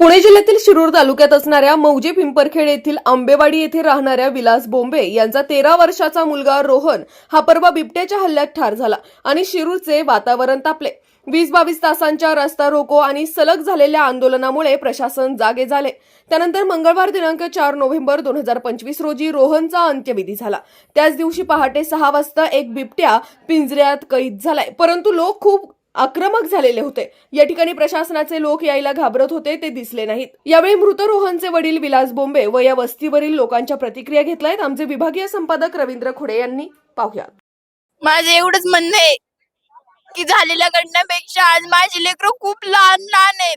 पुणे जिल्ह्यातील शिरूर तालुक्यात असणाऱ्या मौजे पिंपरखेड येथील आंबेवाडी येथे राहणाऱ्या विलास बोंबे यांचा तेरा वर्षाचा मुलगा रोहन हा परवा बिबट्याच्या हल्ल्यात ठार झाला आणि शिरूरचे वातावरण तापले. वीस बावीस तासांच्या रस्ता रोको आणि सलग झालेल्या आंदोलनामुळे प्रशासन जागे झाले. त्यानंतर मंगळवार दिनांक चार नोव्हेंबर दोन हजार पंचवीस रोजी रोहनचा अंत्यविधी झाला. त्याच दिवशी पहाटे सहा वाजता एक बिबट्या पिंजऱ्यात कैद झालाय. परंतु लोक खूप आक्रमक झालेले होते. या ठिकाणी प्रशासनाचे लोक यायला घाबरत होते ते दिसले नाहीत. यावेळी मृत रोहनचे वडील विलास बोंबे व या वस्तीवरील लोकांच्या प्रतिक्रिया घेतल्यात. आमचे विभागीय संपादक रवींद्र खुडे यांनी पाहूया माझं एवढंच म्हणणं आहे की झालेल्या घडण्यापेक्षा आज माझे लेकरं खूप लहान लहान आहेत.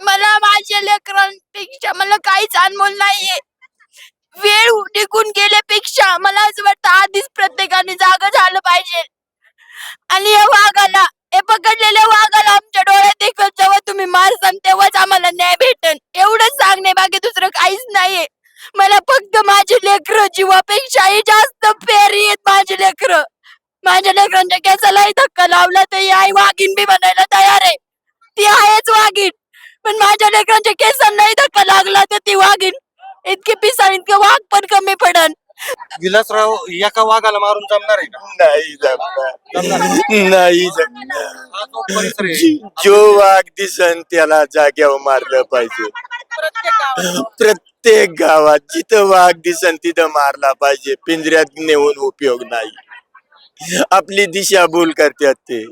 मला माझ्या लेकरांपेक्षा मला काहीच अनमोल नाहीये. वेळ निघून गेल्यापेक्षा मला असं वाटतं आधीच प्रत्येकाने जागा झालं पाहिजे. आणि या वाघाला मला फक्त माझे लेकरं जीवापेक्षाही जास्त फेरी आहेत माझे लेकरं. माझ्या लेकरांच्या केसालाही धक्का लावला तर आई वाघीण बी बनायला तयार आहे. ती आहेच वाघीण. पण माझ्या लेकरांच्या केसांनाही धक्का लागला तर ती वाघीण इतकी पिसाळ इतकं वाघ पण कमी पडन. विलासराव एका वाघाला मारून जमणार आहे का? नाही जमणार. नाही. जमणार. हा जो परिसर आहे. जो वाघ दिसन त्याला जाग्यावर मारलं पाहिजे. प्रत्येक गावात. जिथं वाघ दिसन तिथं मारला पाहिजे. पिंजऱ्यात नेऊन उपयोग नाही. आपली दिशाभूल करतात ते.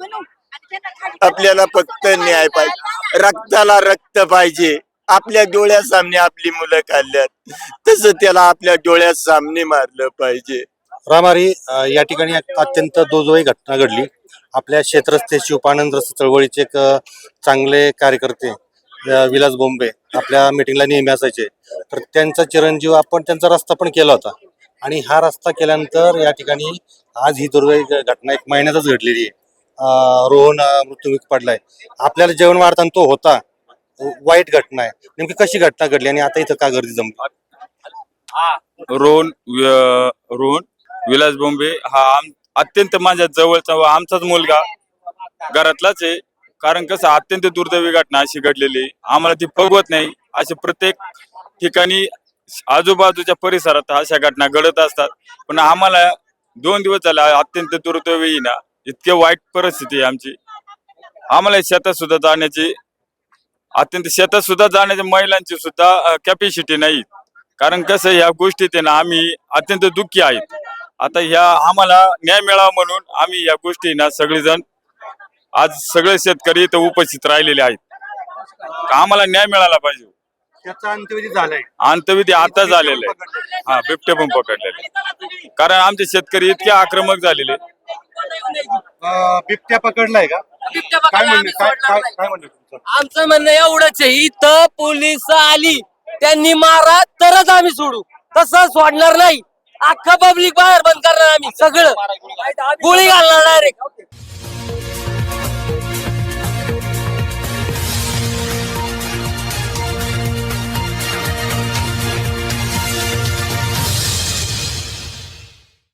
आपल्याला फक्त न्याय पाहिजे. रक्ताला रक्त पाहिजे. आपल्या डोळ्यासामने आपली मुलं काढल्यात तसं त्याला आपल्या डोळ्यासामने मारलं पाहिजे. रामारी या ठिकाणी अत्यंत दुर्दैवी घटना घडली. आपल्या क्षेत्रस्थ शिवपानंद रस्ते चळवळीचे एक चांगले कार्यकर्ते विलास बोंबे आपल्या मिटिंगला नेहमी असायचे. तर त्यांचा चिरंजीव आपण त्यांचा रस्ता पण केला होता. आणि हा रस्ता केल्यानंतर या ठिकाणी आज ही दुर्दैवी घटना एक महिन्यातच घडलेली आहे. रोहन मृत्यूमुख पडलाय. आपल्याला जेवण वाढताना तो होता. वाईट घटना आहे. नेमकी कशी घटना घडली आणि आता इथं का गर्दी जमली? रोहन रोहन विलास बोंबे हा अत्यंत माझ्या जवळचा व आमचाच मुलगा घरातलाच आहे. कारण कसं अत्यंत दुर्दैवी घटना अशी घडलेली आहे. आम्हाला ती फगवत नाही. असे प्रत्येक ठिकाणी आजूबाजूच्या परिसरात अशा घटना घडत असतात. पण आम्हाला दोन दिवस झाले अत्यंत दुर्दैवी ना. इतके वाईट परिस्थिती आहे आमची. आम्हाला शेतात सुद्धा जाण्याची अत्यंत शेतात सुद्धा जाण्याच्या महिलांची सुद्धा कॅपॅसिटी नाही. कारण कसं ह्या गोष्टीत ना आम्ही अत्यंत दुःखी आहेत. आता ह्या आम्हाला न्याय मिळावा म्हणून आम्ही या गोष्टीना सगळेजण आज सगळे शेतकरी इथं उपस्थित राहिलेले आहेत. आम्हाला न्याय मिळाला पाहिजे? त्याचा अंत्यविधी झालाय. अंतविधी आता झालेला आहे हा बिबटे पण पकडलेले कारण आमचे शेतकरी इतके आक्रमक झालेले अं, बिबट्या पकडलाय का? काय म्हणणं काय काय काय म्हणणं तुमचं? आमचं म्हणणं एवढंच आहे इथं पोलीस आली त्यांनी मारा तरच आम्ही सोडू. तसं सोडणार नाही. अख्खं पब्लिक बाहेर बंद करणार आम्ही सगळं. गोळी घालणार